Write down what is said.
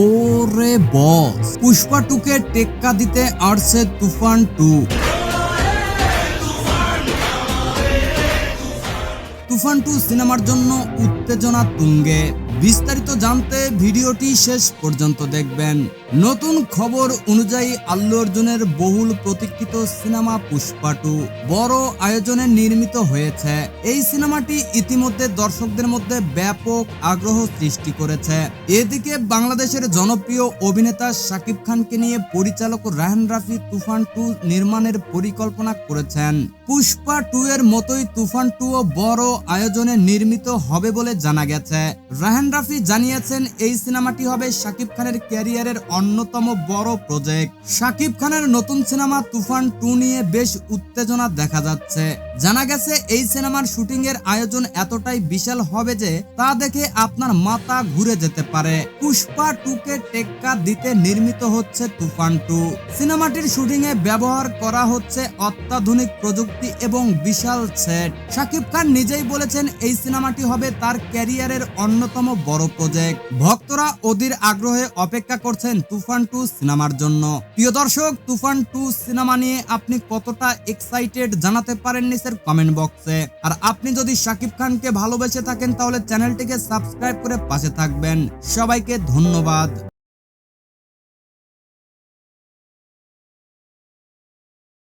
ওরে বস পুষ্পা টুকে টেক্কা দিতে আরছে তুফান টু। তুফান টু সিনেমার জন্য উত্তেজনা তুঙ্গে। বিস্তারিত জানতে ভিডিওটি শেষ পর্যন্ত দেখবেন। নতুন খবর অনুযায়ী আল্লু অর্জুনের বহুল প্রতীক্ষিত সিনেমা পুষ্পা টু বড় আয়োজনে নির্মিত হয়েছে। এই সিনেমাটি ইতিমধ্যে দর্শকদের মধ্যে ব্যাপক আগ্রহ সৃষ্টি করেছে। এদিকে বাংলাদেশের জনপ্রিয় অভিনেতা শাকিব খানকে নিয়ে পরিচালক রাহান রাফি তুফান টু নির্মাণের পরিকল্পনা করেছেন। পুষ্পা টু এর মতোই তুফান টু ও বড় আয়োজনে নির্মিত হবে বলে জানা গেছে। রাহান রাফি জানিয়েছেন, এই সিনেমাটি হবে শাকিব খানের ক্যারিয়ারের অন্যতম বড় প্রজেক্ট শাকিব খানের নতুন সিনেমা তুফান টু নিয়ে বেশ উত্তেজনা দেখা যাচ্ছে। জানা গেছে, এই সিনেমার শুটিং এর আয়োজন এতটাই বিশাল হবে যে তা দেখে আপনার মাথা ঘুরে যেতে পারে। পুষ্পা টু কে টেক্কা দিতে নির্মিত হচ্ছে তুফান টু। সিনেমাটির শুটিং এ ব্যবহার করা হচ্ছে অত্যাধুনিক প্রযুক্তি এবং বিশাল সেট। শাকিব খান নিজেই বলেছেন, এই সিনেমাটি হবে তার ক্যারিয়ারের অন্যতম বড় প্রজেক্ট। ভক্তরা অধীর আগ্রহে অপেক্ষা করছেন তুফান টু সিনেমার জন্য। প্রিয় দর্শক, তুফান টু সিনেমা নিয়ে আপনি কতটা এক্সাইটেড জানাতে পারেন নিচের কমেন্ট বক্সে। আর আপনি যদি শাকিব খানকে ভালোবেসে থাকেন, তাহলে চ্যানেলটিকে সাবস্ক্রাইব করে পাশে থাকবেন। সবাইকে ধন্যবাদ